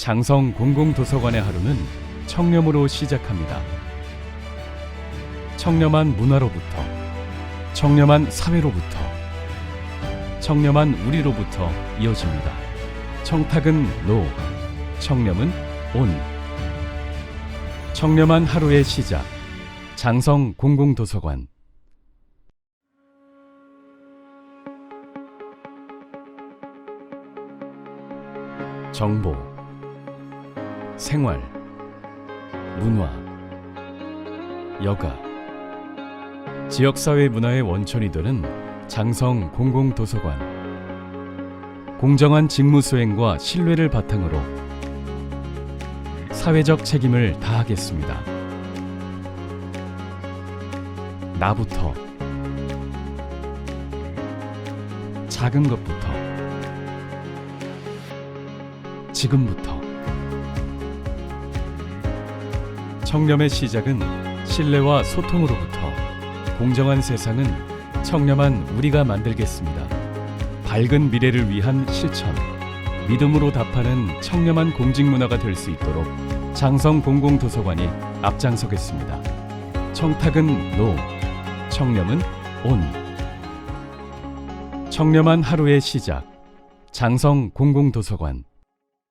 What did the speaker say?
장성 공공도서관의 하루는 청렴으로 시작합니다. 청렴한 문화로부터, 청렴한 사회로부터, 청렴한 우리로부터 이어집니다. 청탁은 노, 청렴은 온. 청렴한 하루의 시작. 장성 공공도서관. 정보, 생활, 문화, 여가, 지역사회 문화의 원천이 되는 장성 공공도서관. 공정한 직무 수행과 신뢰를 바탕으로 사회적 책임을 다하겠습니다. 나부터 작은 것부터 지금부터 청렴의 시작은 신뢰와 소통으로부터 공정한 세상은 청렴한 우리가 만들겠습니다. 밝은 미래를 위한 실천, 믿음으로 답하는 청렴한 공직 문화가 될 수 있도록 장성 공공도서관이 앞장서겠습니다. 청탁은 노, 청렴은 온. 청렴한 하루의 시작. 장성 공공도서관.